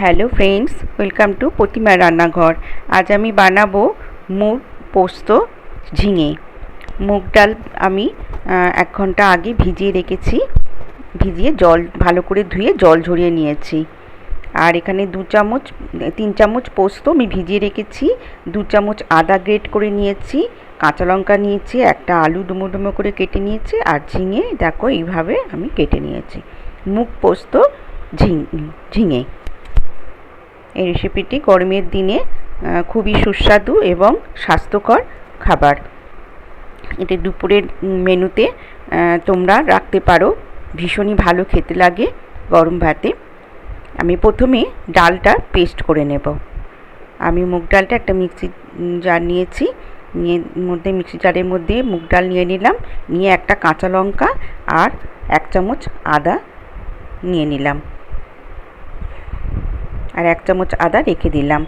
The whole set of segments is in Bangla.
Hello friends, welcome to Pratima রান্নাঘর। আজ আমি বানাবো মুগ পোস্ত ঝিঙে। মুগ ডাল আমি এক ঘণ্টা আগে ভিজিয়ে রেখেছি। ভিজিয়ে জল, ভালো করে ধুয়ে জল ঝরিয়ে নিয়েছি। আর এখানে দু চামচ, তিন চামচ পোস্ত আমি ভিজিয়ে রেখেছি। দু চামচ আদা গ্রেট করে নিয়েছি, কাঁচা লঙ্কা নিয়েছি, একটা আলু ডুমো ডুমো করে কেটে নিয়েছি, আর ঝিঙে দেখো এইভাবে আমি কেটে নিয়েছি। মুগ পোস্ত ঝিঙে। এই রেসিপিটি গরমের দিনে খুবই সুস্বাদু এবং স্বাস্থ্যকর খাবার। এটা দুপুরের মেনুতে তোমরা রাখতে পারো। ভীষণই ভালো খেতে লাগে গরম ভাতে। আমি প্রথমে ডালটা পেস্ট করে নেব। আমি মুগ ডালটা একটা মিক্সি জার নিয়েছি। নিয়ে মধ্যে মিক্সি জারের মধ্যে মুগ ডাল নিয়ে নিলাম। নিয়ে একটা কাঁচা লঙ্কা আর এক চামচ আদা নিয়ে নিলাম। আর এক চামচ আদা রেখে দিলাম।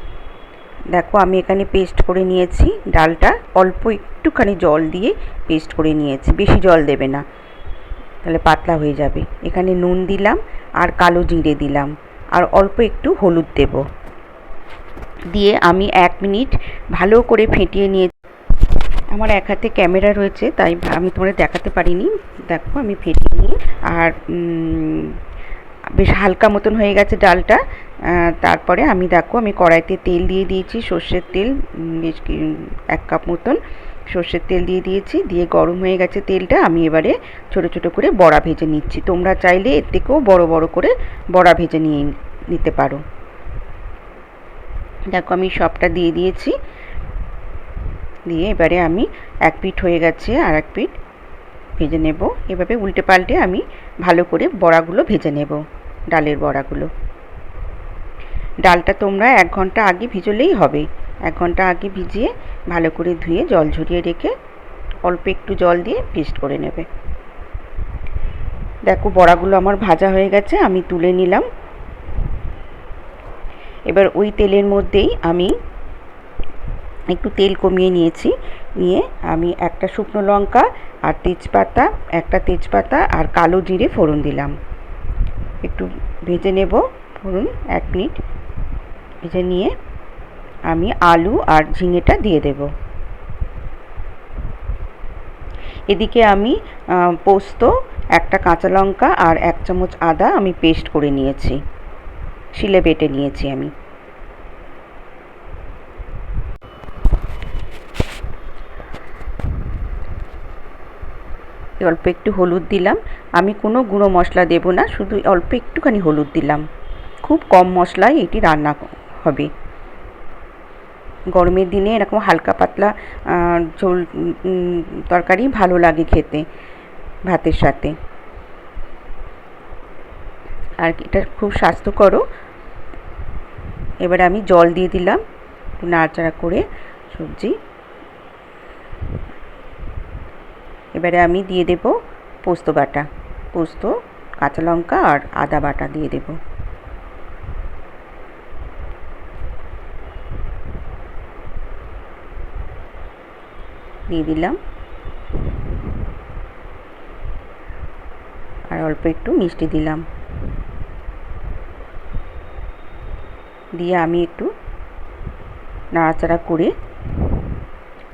দেখো, আমি এখানে পেস্ট করে নিয়েছি। ডালটা অল্প একটুখানি জল দিয়ে পেস্ট করে নিয়েছি। বেশি জল দেবে না। তাহলে পাতলা হয়ে যাবে। এখানে নুন দিলাম আর কালো জিরে দিলাম। আর অল্প একটু হলুদ দেব। দিয়ে আমি এক মিনিট ভালো করে ফেটিয়ে নিয়ে আমার এক হাতে ক্যামেরা রয়েছে, তাই আমি তোমাদের দেখাতে পারিনি। দেখো, আমি ফেটিয়ে নিয়ে আর বেশ হালকা মতন হয়ে গেছে ডালটা। তারপরে আমি দেখো, আমি কড়াইতে তেল দিয়ে দিয়েছি, সর্ষের তেল বেশ এক কাপ মতন সর্ষের তেল দিয়ে দিয়েছি, দিয়ে গরম হয়ে গেছে তেলটা, আমি এবারে ছোট ছোট করে বড়া ভেজে নিচ্ছি। তোমরা চাইলে এর থেকেও বড় বড় করে বড়া ভেজে নিয়ে নিতে পারো। দেখো, আমি সবটা দিয়ে দিয়েছি। দিয়ে এবারে আমি এক পিঠ হয়ে গেছে, আর এক পিঠ ভেজে নেব। এভাবে উল্টে পাল্টে আমি ভালো করে বড়াগুলো ভেজে নেব, ডালের বড়াগুলো। ডালটা তোমরা এক ঘণ্টা আগে ভিজলেই হবে। এক ঘণ্টা আগে ভিজিয়ে ভালো করে ধুয়ে জল ঝরিয়ে রেখে অল্প একটু জল দিয়ে পেস্ট করে নেবে। দেখো বড়াগুলো আমার ভাজা হয়ে গেছে, আমি তুলে নিলাম। এবার ওই তেলের মধ্যেই আমি একটু তেল কমিয়ে নিয়েছি। নিয়ে আমি একটা শুকনো লঙ্কা আর তেজপাতা, একটা তেজপাতা আর কালো জিরে ফোড়ন দিলাম। একটু ভেজে নেব ফোড়ন, এক মিনিট। ভেজে নিয়ে আমি আলু আর ঝিঙেটা দিয়ে দেব। এদিকে আমি পোস্ত, একটা কাঁচা লঙ্কা আর এক চামচ আদা আমি পেস্ট করে নিয়েছি। শিলে বেটে নিয়েছি আমি। অল্প একটু হলুদ দিলাম। আমি কোনো গুঁড়ো মশলা দেব না, শুধু অল্প একটুখানি হলুদ দিলাম। খুব কম মশলায় এটি রান্না হবে। গরমের দিনে এরকম হালকা পাতলা ঝোল তরকারি ভালো লাগে খেতে, ভাতের সাথে। আর এটা খুব স্বাস্থ্যকরও এবারে আমি জল দিয়ে দিলাম, একটু নাড়াচাড়া করে সবজি। এবারে আমি দিয়ে দেব পোস্ত বাটা। পোস্ত, কাঁচা লঙ্কা আর আদা বাটা দিয়ে দেব। দিয়ে দিলাম। আর অল্প একটু মিষ্টি দিলাম। দিয়ে আমি একটু নাড়াচাড়া করে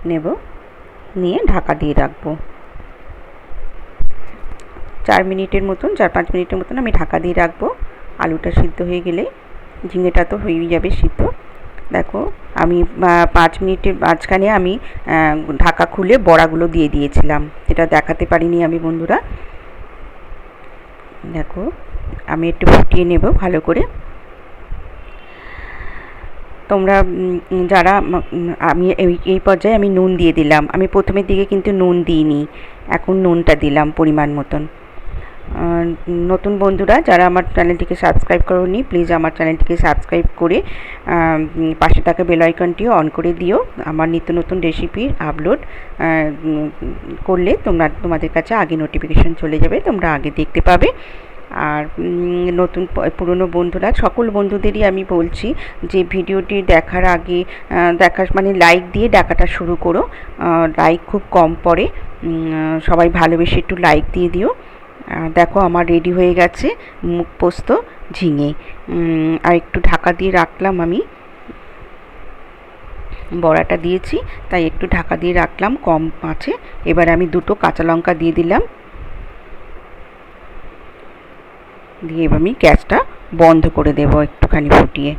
নেব। নিয়ে ঢাকা দিয়ে রাখব। চার মিনিটের মতন, চার পাঁচ মিনিটের মতন আমি ঢাকা দিয়ে রাখব। আলুটা সিদ্ধ হয়ে গেলে ঝিঙেটা তো হয়েই যাবে সিদ্ধ। দেখো, আমি পাঁচ মিনিটের মাঝখানে আমি ঢাকা খুলে বড়াগুলো দিয়ে দিয়েছিলাম। যেটা দেখাতে পারিনি আমি, বন্ধুরা। দেখো, আমি একটু ফুটিয়ে নেব ভালো করে। তোমরা যারা আমি এই পর্যায়ে আমি নুন দিয়ে দিলাম। আমি প্রথমের দিকে কিন্তু নুন দিইনি। এখন নুনটা দিলাম পরিমাণ মতন। নতুন বন্ধুরা যারা আমার চ্যানেলটিকে সাবস্ক্রাইব করোনি, প্লিজ আমার চ্যানেলটিকে সাবস্ক্রাইব করে পাশে থাকা বেল আইকনটিও অন করে দিও। আমার নিত্য নতুন রেসিপির আপলোড করলে তোমরা, তোমাদের কাছে আগে নোটিফিকেশন চলে যাবে, তোমরা আগে দেখতে পাবে। আর নতুন পুরনো বন্ধুরা, সকল বন্ধুদেরই আমি বলছি যে ভিডিওটি দেখার আগে দেখার মানে লাইক দিয়ে দেখাটা শুরু করো। লাইক খুব কম পড়ে। সবাই ভালোবেসে একটু লাইক দিয়ে দিও। দেখো আমার রেডি হয়ে গেছে মুখ পোস্ত, ঝিঙে। আর একটু ঢাকা দিয়ে রাখলাম আমি। বড়াটা দিয়েছি, তাই একটু ঢাকা দিয়ে রাখলাম, কম আছে। এবার আমি দুটো কাঁচা লঙ্কা দিয়ে দিলাম। দিয়ে এবার আমি গ্যাসটা বন্ধ করে দেব একটুখানি ফুটিয়ে।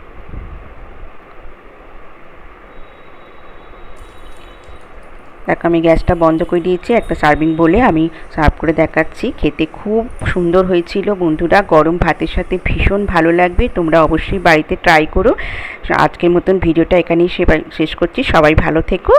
দেখ, আমি গ্যাসটা বন্ধ করে দিয়েছি, একটা সার্ভিং বলে আমি সার্ভ করে দেখাচ্ছি। খেতে খুব সুন্দর হয়েছিল বন্ধুরা, গরম ভাতের সাথে ভীষণ ভালো লাগবে, তোমরা অবশ্যই বাড়িতে ট্রাই করো। আজকের মতন ভিডিওটা এখানেই শেষ করছি, সবাই ভালো থেকো।